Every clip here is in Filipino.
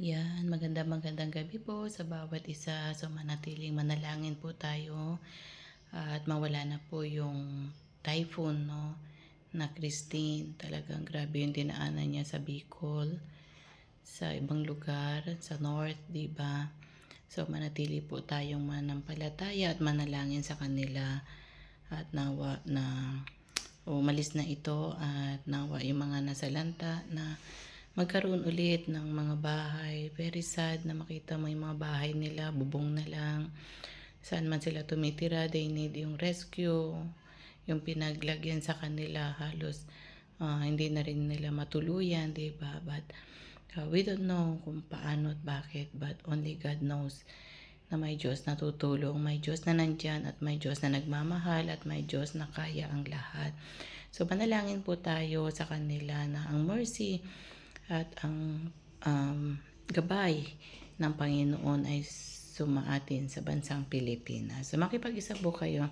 Yan, maganda magandang gabi po sa bawat isa. So manatiling manalangin po tayo at mawala na po yung typhoon no na Christine. Talagang grabe yung dinaanan niya sa Bicol, sa ibang lugar, sa North, 'di ba? So manatili po tayong manampalataya at manalangin sa kanila at nawa na umalis na ito at nawa yung mga nasalanta na magkaroon ulit ng mga bahay. Very sad na makita mo yung mga bahay nila, bubong na lang. Saan man sila tumitira, they need yung rescue, yung pinaglagyan sa kanila halos ah, hindi na rin nila matuluyan, di ba? But uh, we don't know kung paano at bakit, but only God knows na may Diyos na tutulong, may Diyos na nandyan at may Diyos na nagmamahal at may Diyos na kaya ang lahat. So panalangin po tayo sa kanila na ang mercy at ang um, gabay ng Panginoon ay sumaatin sa bansang Pilipinas. So makipag-isa po kayo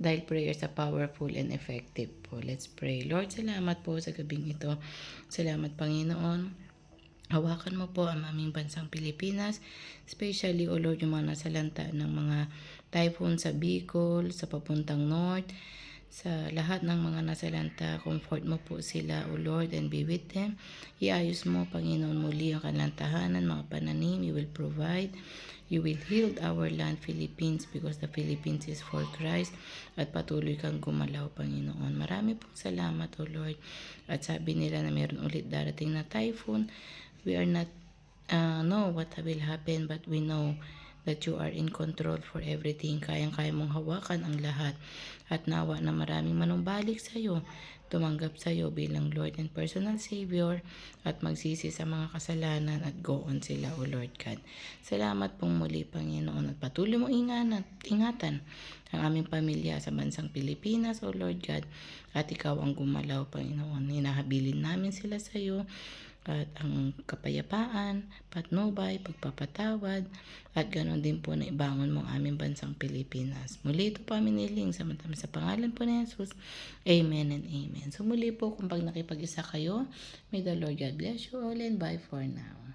dahil prayers are powerful and effective po. Let's pray. Lord, salamat po sa gabing ito. Salamat Panginoon. Hawakan mo po ang aming bansang Pilipinas, especially, O Lord, yung mga nasalanta ng mga typhoon sa Bicol, sa papuntang North, sa lahat ng mga nasalanta, comfort mo po sila, O Lord, and be with them. Iayos mo, Panginoon, muli ang kanilang tahanan, mga pananim, you will provide. You will heal our land, Philippines, because the Philippines is for Christ. At patuloy kang gumalaw, Panginoon. Marami pong salamat, O Lord. At sabi nila na meron ulit darating na typhoon. We are not uh, know what will happen, but we know that you are in control for everything. Kayang-kaya mong hawakan ang lahat. At nawa na maraming manumbalik sa iyo, tumanggap sa iyo bilang Lord and personal Savior at magsisi sa mga kasalanan at go on sila, O Lord God. Salamat pong muli, Panginoon, at patuloy mo ingatan, ingatan ang aming pamilya sa bansang Pilipinas, O Lord God. At ikaw ang gumalaw, Panginoon. Hinahabilin namin sila sa iyo at ang kapayapaan, patnubay, pagpapatawad, at ganoon din po na ibangon mo ang aming bansang Pilipinas. Muli ito po amin niling sa, sa pangalan po ni Jesus. Amen and Amen. So muli po kung pag nakipag-isa kayo, may the Lord God bless you all and bye for now.